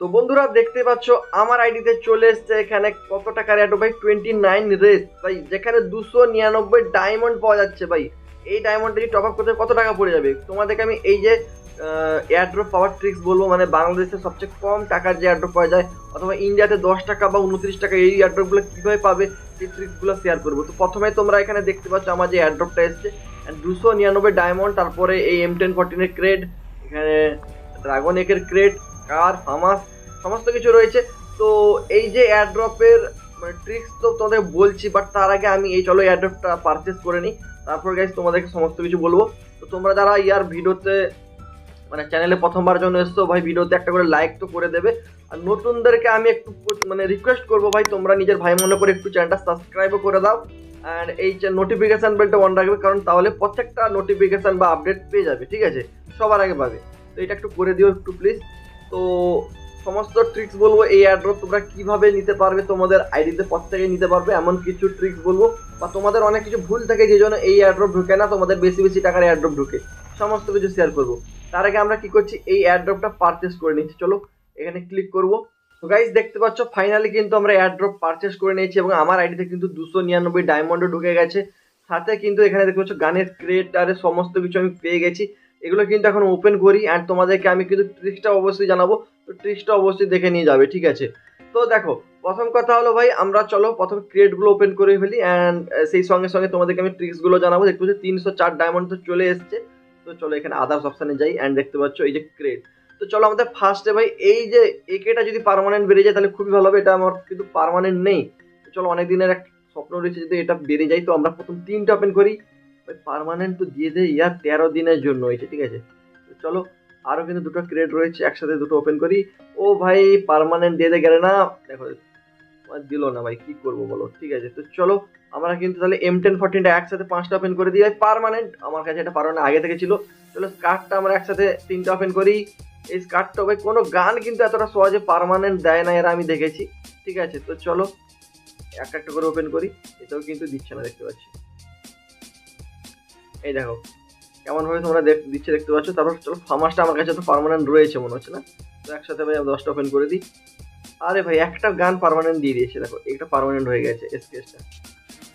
তো বন্ধুরা দেখতে পাচ্ছ, আমার আইডিতে চলে এসছে এখানে কত টাকার অ্যাডো ভাই? টোয়েন্টি নাইন রেস ভাই, যেখানে দুশো নিরানব্বই ডায়মন্ড পাওয়া যাচ্ছে ভাই। এই ডায়মন্ডটা যদি টপ আপ করতে কত টাকা পড়ে যাবে? তোমাদেরকে আমি এই যে এয়ারড্রপ পাওয়ার ট্রিক্স বলব মানে বাংলাদেশে সবচেয়ে কম টাকার যে এয়ারড্রপ পাওয়া যায়, অথবা ইন্ডিয়াতে দশ টাকা বা উনত্রিশ টাকা এই এয়ারড্রপগুলো কীভাবে পাবে, সেই ট্রিক্সগুলো শেয়ার করব। তো প্রথমে তোমরা এখানে দেখতে পাচ্ছ, আমার যে এয়ারড্রপটা এসছে দুশো নিরানব্বই ডায়মন্ড তারপরে এই এম টেন ফোরটিনের ক্রেড এখানে ড্রাগন একের ক্রেড কার ফামাস সমস্ত কিছু রয়েছে। তো এই যে এয়ারড্রপের মানে ট্রিক্স তো তোমাদের বলছি বাট তার আগে আমি এই চলো এয়ারড্রপটা পারচেস করে নিই। তারপর গাইজ তোমাদেরকে সমস্ত কিছু বলব। তো তোমরা যারা ইয়ার ভিডিওতে মানে চ্যানেলে প্রথমবার জন্য এসছো, ভাই ভিডিওতে একটা করে লাইক তো করে দেবে। আর নতুনদেরকে আমি একটু মানে রিকোয়েস্ট করব ভাই, তোমরা নিজের ভাই মনে করে একটু চ্যানেলটা সাবস্ক্রাইবও করে দাও। অ্যান্ড এই যে নোটিফিকেশান বেলটা অন রাখবে, কারণ তাহলে প্রত্যেকটা নোটিফিকেশান বা আপডেট পেয়ে যাবে, ঠিক আছে? সবার আগে পাবে। তো এটা একটু করে দিও একটু প্লিজ তো সমস্ত ট্রিক্স বলব এই অ্যাড্রপ তোমরা কীভাবে নিতে পারবে, তোমাদের আইডিতে প্রত্যেকে নিতে পারবে, এমন কিছু ট্রিক্স বলব। বা তোমাদের অনেক কিছু ভুল থাকে যে জন্য এই অ্যাড্রপ ঢুকে না, তোমাদের বেশি বেশি টাকার অ্যাড্রপ ঢুকে। সমস্ত কিছু শেয়ার করব। তার আগে আমরা কি করছি, এই অ্যাড্রপটা পারচেস করে নিচ্ছি। চলো, এখানে ক্লিক করব। তো গাইজ দেখতে পাচ্ছ ফাইনালি কিন্তু আমরা অ্যাড্রপ পারচেস করে নিয়েছি এবং আমার আইডিতে কিন্তু দুশো নিরানব্বই ডায়মন্ডও ঢুকে গেছে। সাথে কিন্তু এখানে দেখতে পাচ্ছ, গানের ক্রেট আরে সমস্ত কিছু আমি পেয়ে গেছি। এগুলো কিন্তু এখন ওপেন করি অ্যান্ড তোমাদেরকে আমি কিন্তু ট্রিক্সটা অবশ্যই জানাব। তো ট্রিক্সটা অবশ্যই দেখে নিয়ে যাবে, ঠিক আছে? তো দেখো, প্রথম কথা হলো ভাই, আমরা চলো প্রথম ক্রিয়েটগুলো ওপেন করে ফেলি অ্যান্ড সেই সঙ্গে সঙ্গে তোমাদেরকে আমি ট্রিক্সগুলো জানাব। দেখতে পাচ্ছ তিনশো চার ডায়মন্ড তো চলে এসছে। তো চলো এখানে আদার্স অপশানে যাই অ্যান্ড দেখতে পাচ্ছ এই যে ক্রেড তো চলো আমাদের ফার্স্টে ভাই, এই যে একেটা যদি পারমানেন্ট বেড়ে যায়, তাহলে খুবই ভালো হবে। এটা আমার কিন্তু পারমানেন্ট নেই। চলো অনেক দিনের এক স্বপ্ন রয়েছে যদি এটা বেড়ে যায়, তো আমরা প্রথম তিনটা ওপেন করি। পার্মানেন্ট তো দিয়ে দেয় ইয়ার তেরো দিনের জন্য হয়েছে ঠিক আছে? চলো আরও কিন্তু দুটো ক্রেড রয়েছে, একসাথে দুটো ওপেন করি। ও ভাই পারমানেন্ট দিয়ে দেয় গেলে না, দেখো দিল না ভাই, কি করব বলো, ঠিক আছে? তো চলো, আমরা কিন্তু তাহলে এম টেন ফোরটিনটা একসাথে পাঁচটা ওপেন করে দিই। ভাই পারমানেন্ট আমার কাছে এটা পারমানেন্ট আগে থেকে ছিল। চলো স্কার্টটা আমরা একসাথে তিনটা ওপেন করি। এই স্কার্টটা ভাই, কোনো গান কিন্তু এতটা সহজে পারমানেন্ট দেয় না, এরা আমি দেখেছি। ঠিক আছে, তো চলো, এক একটা করে ওপেন করি। এটাও কিন্তু দিচ্ছে না, দেখতে পাচ্ছি। এই দেখো কেমন ভাবে তোমরা দিচ্ছে দেখতে পাচ্ছ। তারপর চলো ফার্মাসটা আমার কাছে তো পার্মানেন্ট রয়েছে মনে হচ্ছে না। তো একসাথে ভাই আমি দশটা ওপেন করে দিই। আরে ভাই, একটা গান পারমানেন্ট দিয়ে দিয়েছে, দেখো, এটা পার্মানেন্ট হয়ে গেছে এসকেসটা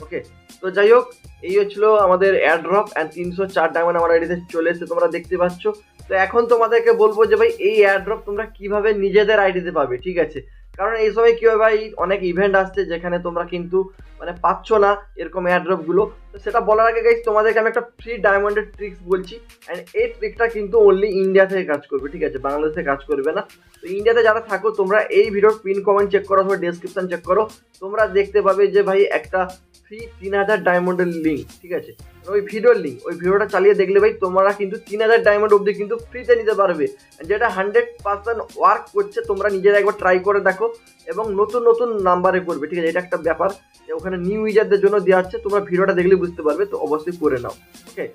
ওকে তো যাই হোক, এই হচ্ছিল আমাদের এয়ারড্রপ অ্যান্ড তিনশো চার ডায়মন্ড আমার আইডিতে চলে এসে তোমরা দেখতে পাচ্ছ। তো এখন তোমাদেরকে বলব যে ভাই, এই এয়ারড্রপ তোমরা কীভাবে নিজেদের আইডিতে পাবে, ঠিক আছে? কারণ এই সময় কি হয় ভাই, অনেক ইভেন্ট আসছে যেখানে তোমরা কিন্তু মানে পাচ্ছ না এরকম এয়ারড্রপগুলো। তো সেটা বলার আগে গাইজ তোমাদেরকে আমি একটা ফ্রি ডায়মন্ডের ট্রিক্স বলছি। অ্যান্ড এই ট্রিকটা কিন্তু অনলি ইন্ডিয়া থেকে কাজ করবে, ঠিক আছে? বাংলাদেশে কাজ করবে না। তো ইন্ডিয়াতে যারা থাকো, তোমরা এই ভিডিওর পিন কমেন্ট চেক করো অথবা ডেসক্রিপশন চেক করো। তোমরা দেখতে পাবে যে ভাই, একটা ফ্রি তিন হাজার ডায়মন্ডের লিঙ্ক ঠিক আছে? ওই ভিডিওর লিঙ্ক ওই ভিডিওটা চালিয়ে দেখলে ভাই তোমরা কিন্তু তিন হাজার ডায়মন্ড অবধি কিন্তু ফ্রিতে নিতে পারবে। যেটা হান্ড্রেড পার্সেন্ট ওয়ার্ক করছে, তোমরা নিজেরা একবার ট্রাই করে দেখো এবং নতুন নতুন নাম্বারে করবে, ঠিক আছে? এটা একটা ব্যাপার যে ওখানে নিউ ইউজারদের জন্য দেওয়া হচ্ছে, তোমরা ভিডিওটা দেখলে বুঝতে পারবে, তো অবশ্যই করে নাও ওকে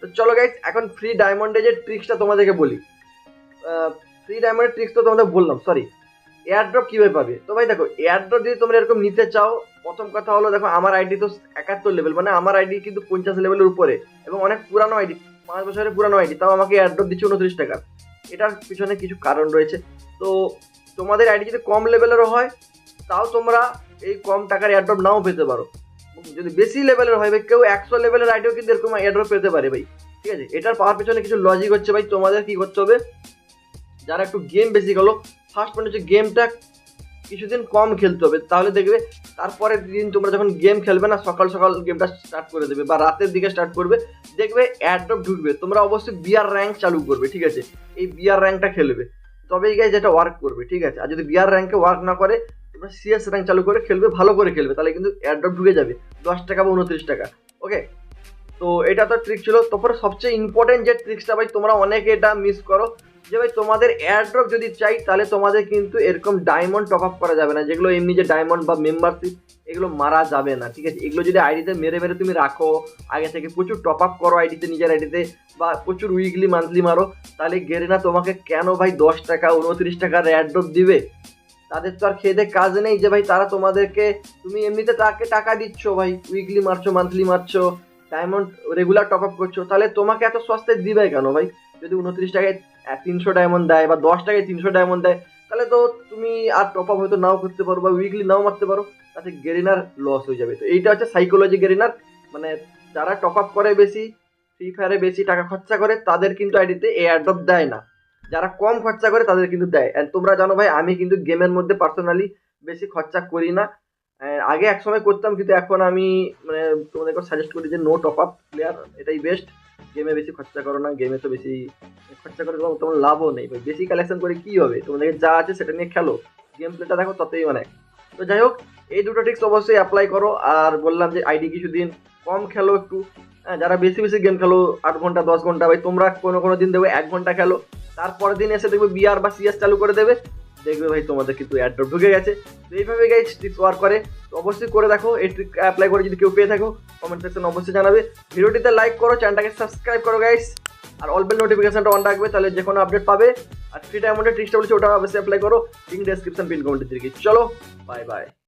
তো চলো গাইজ এখন ফ্রি ডায়মন্ডে যে ট্রিক্সটা তোমাদেরকে বলি। ফ্রি ডায়মন্ডের ট্রিক্স তো তোমাদের বললাম সরি এয়ারড্রপ কীভাবে পাবে? তো ভাই দেখো এয়ারড্রপ যদি তোমরা এরকম নিতে চাও প্রথম কথা হলো, দেখো, আমার আইডি তো একাত্তর লেভেল মানে আমার আইডি কিন্তু পঞ্চাশ লেভেলের উপরে, এবং অনেক পুরানো আইডি পাঁচ বছরের পুরানো আইডি তাও আমাকে এয়ারড্রপ দিচ্ছে উনত্রিশ টাকা। এটার পিছনে কিছু কারণ রয়েছে। তো, তোমাদের আইডি যদি কম লেভেলেরও হয়, তাও তোমরা এই কম টাকার এয়ারড্রপ নাও পেতে পারো। যদি বেশি লেভেলের হয়, ভাই, কেউ একশো লেভেলের আইডিও কিন্তু এরকম এয়ারড্রপ পেতে পারে, ভাই। ঠিক আছে? এটার পাওয়ার পিছনে কিছু লজিক হচ্ছে, ভাই, তোমাদের কি করতে হবে? যারা একটু গেম বেশি গেলো ফার্স্ট পয়েন্ট হচ্ছে গেমটা কিছুদিন কম খেলতে হবে, তাহলে দেখবে তারপরের দিন তোমরা যখন গেম খেলবে না, সকাল সকাল গেমটা স্টার্ট করে দেবে বা রাতের দিকে স্টার্ট করবে, দেখবে অ্যাড্রপ ঢুকবে। তোমরা অবশ্যই বিয়ার র্যাঙ্ক চালু করবে, ঠিক আছে? এই বিয়ার র্যাঙ্কটা খেলবে। তবেই গাই যেটা ওয়ার্ক করবে, ঠিক আছে? আর যদি বিয়ার র্যাঙ্কে ওয়ার্ক না করে, তোমরা সিএস র্যাঙ্ক চালু করে খেলবে, ভালো করে খেলবে, তাহলে কিন্তু অ্যাড্রপ ঢুকে যাবে। দশ টাকা বা উনত্রিশ টাকা ওকে তো এটা তো ট্রিক ছিল। তারপরে সবচেয়ে ইম্পর্টেন্ট যে ট্রিক্সটা ভাই, তোমরা অনেকে এটা মিস করো। যে ভাই তোমাদের এয়ারড্রপ যদি চাই, তাহলে তোমাদের কিন্তু এরকম ডায়মন্ড টপ আপ করা যাবে না। যেগুলো এমনি যে ডায়মন্ড বা মেম্বারশিপ এগুলো মারা যাবে না, ঠিক আছে? এগুলো যদি আইডিতে মেরে মেরে তুমি রাখো, আগে থেকে প্রচুর টপ আপ করো আইডিতে নিজের আইডিতে বা প্রচুর উইকলি মান্থলি মারো, তাহলে গেরিনা তোমাকে কেন ভাই দশ টাকা, উনত্রিশ টাকার এয়ারড্রপ দিবে? তাদের তো আর খেতে কাজ নেই যে ভাই তারা তোমাদেরকে, তুমি এমনিতে তাকে টাকা দিচ্ছ ভাই উইকলি মারছো মান্থলি মারছো ডায়মন্ড রেগুলার টপ আপ করছ, তাহলে তোমাকে এত সস্তায় দিবে কেন ভাই? যদি উনত্রিশ টাকায় তিনশো ডায়মন্ড দেয় বা দশ টাকায় তিনশো ডায়মন্ড দেয়, তাহলে তো তুমি আর টপ আপ হয়তো নাও করতে পারো বা উইকলি নাও মারতে পারো। তাতে গেরিনার লস হয়ে যাবে। তো এইটা হচ্ছে সাইকোলজি গেরিনার মানে যারা টপ আপ করে বেশি ফ্রি ফায়ারে বেশি টাকা খরচা করে, তাদের কিন্তু আইডিতে এয়ারড্রপ দেয় না। যারা কম খরচা করে, তাদের কিন্তু দেয়। অ্যান্ড তোমরা জানো ভাই, আমি কিন্তু গেমের মধ্যে পার্সোনালি বেশি খরচা করি না। আগে এক সময় করতাম, কিন্তু এখন আমি মানে তোমাদেরকে সাজেস্ট করি যে নো টপ আপ প্লেয়ার এটাই বেস্ট গেমে বেশি খরচা করো না গেমে তো বেশি খরচা করে তোমার লাভও নেই। ভাই বেশি কালেকশন করে কি হবে? তোমাদেরকে যা আছে সেটা নিয়ে খেলো। গেম প্লেটা দেখো ততই অনেক তো যাই হোক, এই দুটো টিক্স অবশ্যই অ্যাপ্লাই করো। আর বললাম যে আইডি কিছুদিন কম খেলো একটু। হ্যাঁ যারা বেশি বেশি গেম খেলো, আট ঘণ্টা, দশ ঘণ্টা, ভাই, তোমরা কোনো কোনো দিন দেবে এক ঘণ্টা খেলো। তারপরের দিন এসে দেখবে বিআর বা সিএস চালু করে দেবে। দেখবে ভাই তোমাদের কিন্তু অ্যাড্রপ ঢুকে গেছে। তো এইভাবে গাইজ ট্রিক্স ওয়ার্ক করে। তো অবশ্যই করে দেখো, এই ট্রিক অ্যাপ্লাই করে যদি কেউ পেয়ে থাকো কমেন্ট সেকশন অবশ্যই জানাবে। ভিডিওটিতে লাইক করো চ্যানেলটাকে সাবস্ক্রাইব করো গাইজ আর অল বেল নোটিফিকেশনটা অন রাখবে, তাহলে যে কোনো আপডেট পাবে। আর ফ্রি টাইম ওটা ট্রিক্সটা বলছে, ওটা অবশ্যই অ্যাপ্লাই করো। লিঙ্ক ডেসক্রিপশন পিন কমেন্টে দিকে চলো বাই বাই